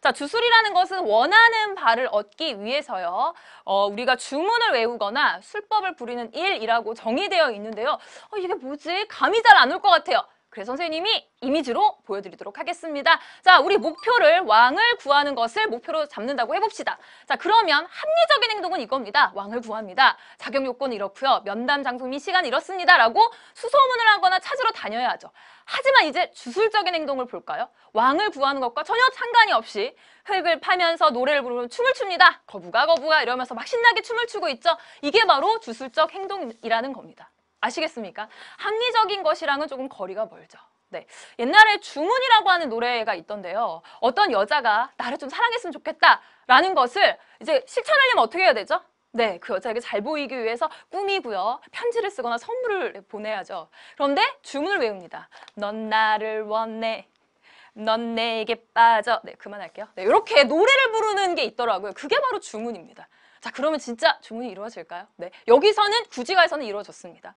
자, 주술이라는 것은 원하는 바를 얻기 위해서요. 어, 우리가 주문을 외우거나 술법을 부리는 일이라고 정의되어 있는데요. 어, 이게 뭐지? 감이 잘 안 올 것 같아요. 그래서 선생님이 이미지로 보여드리도록 하겠습니다. 자, 우리 목표를 왕을 구하는 것을 목표로 잡는다고 해봅시다. 자, 그러면 합리적인 행동은 이겁니다. 왕을 구합니다. 자격 요건은 이렇고요. 면담 장소 및 시간 이렇습니다. 라고 수소문을 하거나 찾으러 다녀야죠. 하지만 이제 주술적인 행동을 볼까요? 왕을 구하는 것과 전혀 상관이 없이 흙을 파면서 노래를 부르면 춤을 춥니다. 거부가 거부가 이러면서 막 신나게 춤을 추고 있죠. 이게 바로 주술적 행동이라는 겁니다. 아시겠습니까? 합리적인 것이랑은 조금 거리가 멀죠. 네. 옛날에 주문이라고 하는 노래가 있던데요. 어떤 여자가 나를 좀 사랑했으면 좋겠다라는 것을 이제 실천하려면 어떻게 해야 되죠? 네, 그 여자에게 잘 보이기 위해서 꾸미고요. 편지를 쓰거나 선물을 보내야죠. 그런데 주문을 외웁니다. 넌 나를 원해. 넌 내게 빠져. 네, 그만할게요. 네, 이렇게 노래를 부르는 게 있더라고요. 그게 바로 주문입니다. 자, 그러면 진짜 주문이 이루어질까요? 네, 여기서는 구지가에서는 이루어졌습니다.